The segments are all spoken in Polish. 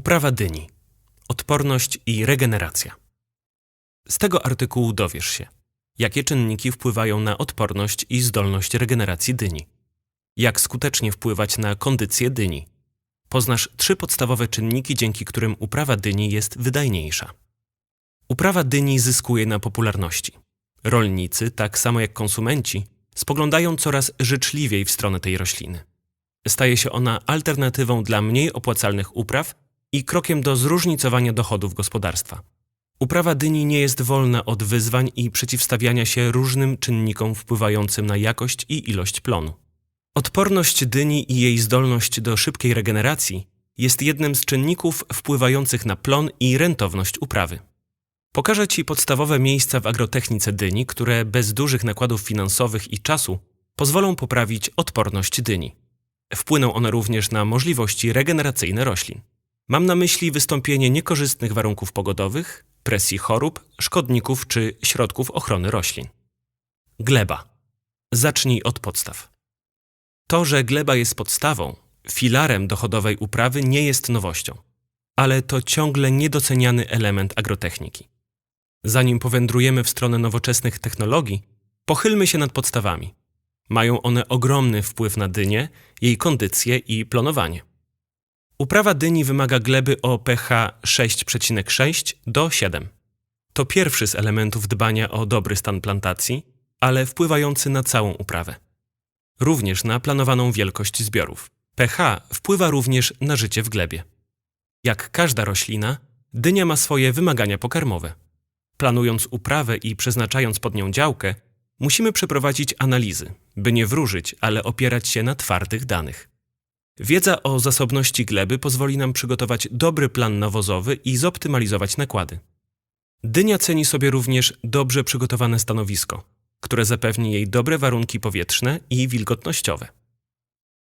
Uprawa dyni. Odporność i regeneracja. Z tego artykułu dowiesz się, jakie czynniki wpływają na odporność i zdolność regeneracji dyni, jak skutecznie wpływać na kondycję dyni. Poznasz trzy podstawowe czynniki, dzięki którym uprawa dyni jest wydajniejsza. Uprawa dyni zyskuje na popularności. Rolnicy, tak samo jak konsumenci, spoglądają coraz życzliwiej w stronę tej rośliny. Staje się ona alternatywą dla mniej opłacalnych upraw i krokiem do zróżnicowania dochodów gospodarstwa. Uprawa dyni nie jest wolna od wyzwań i przeciwstawiania się różnym czynnikom wpływającym na jakość i ilość plonu. Odporność dyni i jej zdolność do szybkiej regeneracji jest jednym z czynników wpływających na plon i rentowność uprawy. Pokażę Ci podstawowe miejsca w agrotechnice dyni, które bez dużych nakładów finansowych i czasu pozwolą poprawić odporność dyni. Wpłyną one również na możliwości regeneracyjne roślin. Mam na myśli wystąpienie niekorzystnych warunków pogodowych, presji chorób, szkodników czy środków ochrony roślin. Gleba. Zacznij od podstaw. To, że gleba jest podstawą, filarem dochodowej uprawy nie jest nowością, ale to ciągle niedoceniany element agrotechniki. Zanim powędrujemy w stronę nowoczesnych technologii, pochylmy się nad podstawami. Mają one ogromny wpływ na dynię, jej kondycję i plonowanie. Uprawa dyni wymaga gleby o pH 6,6 do 7. To pierwszy z elementów dbania o dobry stan plantacji, ale wpływający na całą uprawę. Również na planowaną wielkość zbiorów. pH wpływa również na życie w glebie. Jak każda roślina, dynia ma swoje wymagania pokarmowe. Planując uprawę i przeznaczając pod nią działkę, musimy przeprowadzić analizy, by nie wróżyć, ale opierać się na twardych danych. Wiedza o zasobności gleby pozwoli nam przygotować dobry plan nawozowy i zoptymalizować nakłady. Dynia ceni sobie również dobrze przygotowane stanowisko, które zapewni jej dobre warunki powietrzne i wilgotnościowe.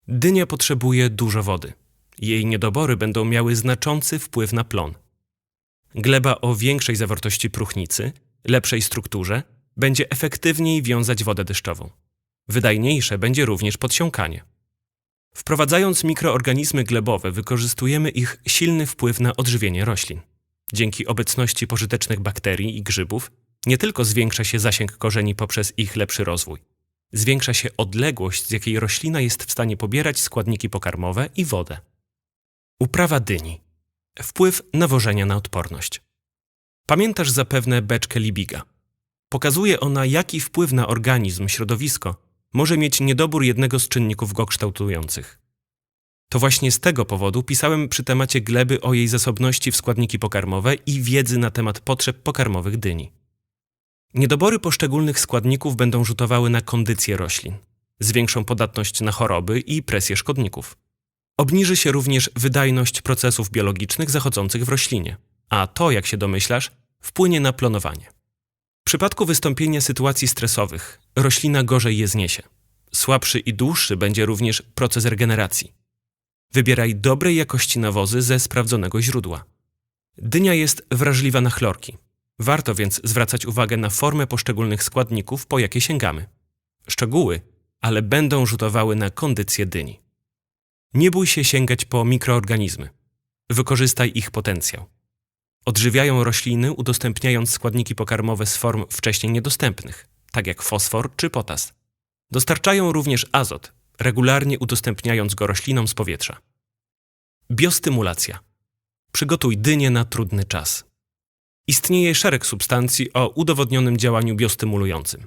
Dynia potrzebuje dużo wody. Jej niedobory będą miały znaczący wpływ na plon. Gleba o większej zawartości próchnicy, lepszej strukturze, będzie efektywniej wiązać wodę deszczową. Wydajniejsze będzie również podsiąkanie. Wprowadzając mikroorganizmy glebowe, wykorzystujemy ich silny wpływ na odżywienie roślin. Dzięki obecności pożytecznych bakterii i grzybów nie tylko zwiększa się zasięg korzeni poprzez ich lepszy rozwój, zwiększa się odległość, z jakiej roślina jest w stanie pobierać składniki pokarmowe i wodę. Uprawa dyni. Wpływ nawożenia na odporność. Pamiętasz zapewne beczkę Libiga. Pokazuje ona, jaki wpływ na organizm, środowisko może mieć niedobór jednego z czynników go kształtujących. To właśnie z tego powodu pisałem przy temacie gleby o jej zasobności w składniki pokarmowe i wiedzy na temat potrzeb pokarmowych dyni. Niedobory poszczególnych składników będą rzutowały na kondycję roślin, zwiększą podatność na choroby i presję szkodników. Obniży się również wydajność procesów biologicznych zachodzących w roślinie, a to, jak się domyślasz, wpłynie na plonowanie. W przypadku wystąpienia sytuacji stresowych roślina gorzej je zniesie. Słabszy i dłuższy będzie również proces regeneracji. Wybieraj dobrej jakości nawozy ze sprawdzonego źródła. Dynia jest wrażliwa na chlorki. Warto więc zwracać uwagę na formę poszczególnych składników, po jakie sięgamy. Szczegóły, ale będą rzutowały na kondycję dyni. Nie bój się sięgać po mikroorganizmy. Wykorzystaj ich potencjał. Odżywiają rośliny, udostępniając składniki pokarmowe z form wcześniej niedostępnych, tak jak fosfor czy potas. Dostarczają również azot, regularnie udostępniając go roślinom z powietrza. Biostymulacja. Przygotuj dynię na trudny czas. Istnieje szereg substancji o udowodnionym działaniu biostymulującym.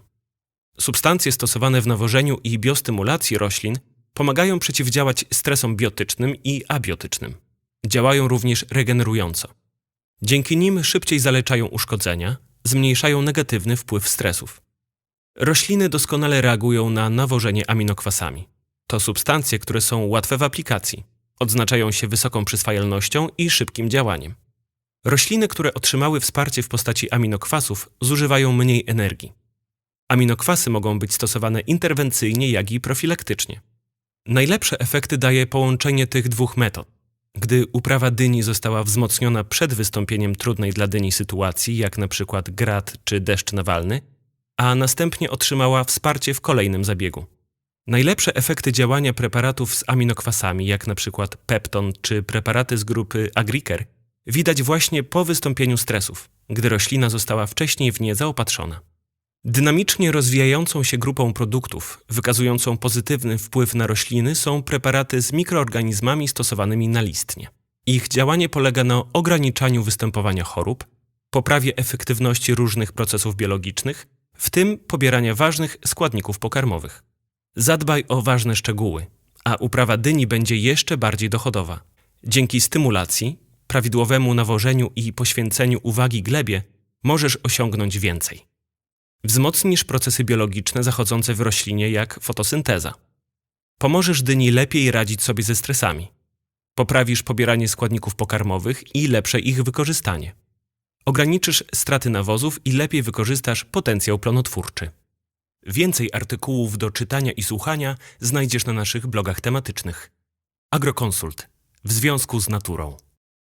Substancje stosowane w nawożeniu i biostymulacji roślin pomagają przeciwdziałać stresom biotycznym i abiotycznym. Działają również regenerująco. Dzięki nim szybciej zaleczają uszkodzenia, zmniejszają negatywny wpływ stresów. Rośliny doskonale reagują na nawożenie aminokwasami. To substancje, które są łatwe w aplikacji, odznaczają się wysoką przyswajalnością i szybkim działaniem. Rośliny, które otrzymały wsparcie w postaci aminokwasów, zużywają mniej energii. Aminokwasy mogą być stosowane interwencyjnie, jak i profilaktycznie. Najlepsze efekty daje połączenie tych dwóch metod. Gdy uprawa dyni została wzmocniona przed wystąpieniem trudnej dla dyni sytuacji, jak na przykład grad czy deszcz nawalny, a następnie otrzymała wsparcie w kolejnym zabiegu. Najlepsze efekty działania preparatów z aminokwasami, jak na przykład Pepton czy preparaty z grupy Agricare, widać właśnie po wystąpieniu stresów, gdy roślina została wcześniej w nie zaopatrzona. Dynamicznie rozwijającą się grupą produktów, wykazującą pozytywny wpływ na rośliny, są preparaty z mikroorganizmami stosowanymi nalistnie. Ich działanie polega na ograniczaniu występowania chorób, poprawie efektywności różnych procesów biologicznych, w tym pobierania ważnych składników pokarmowych. Zadbaj o ważne szczegóły, a uprawa dyni będzie jeszcze bardziej dochodowa. Dzięki stymulacji, prawidłowemu nawożeniu i poświęceniu uwagi glebie możesz osiągnąć więcej. Wzmocnisz procesy biologiczne zachodzące w roślinie jak fotosynteza. Pomożesz dyni lepiej radzić sobie ze stresami. Poprawisz pobieranie składników pokarmowych i lepsze ich wykorzystanie. Ograniczysz straty nawozów i lepiej wykorzystasz potencjał plonotwórczy. Więcej artykułów do czytania i słuchania znajdziesz na naszych blogach tematycznych. Agrokonsult w związku z naturą.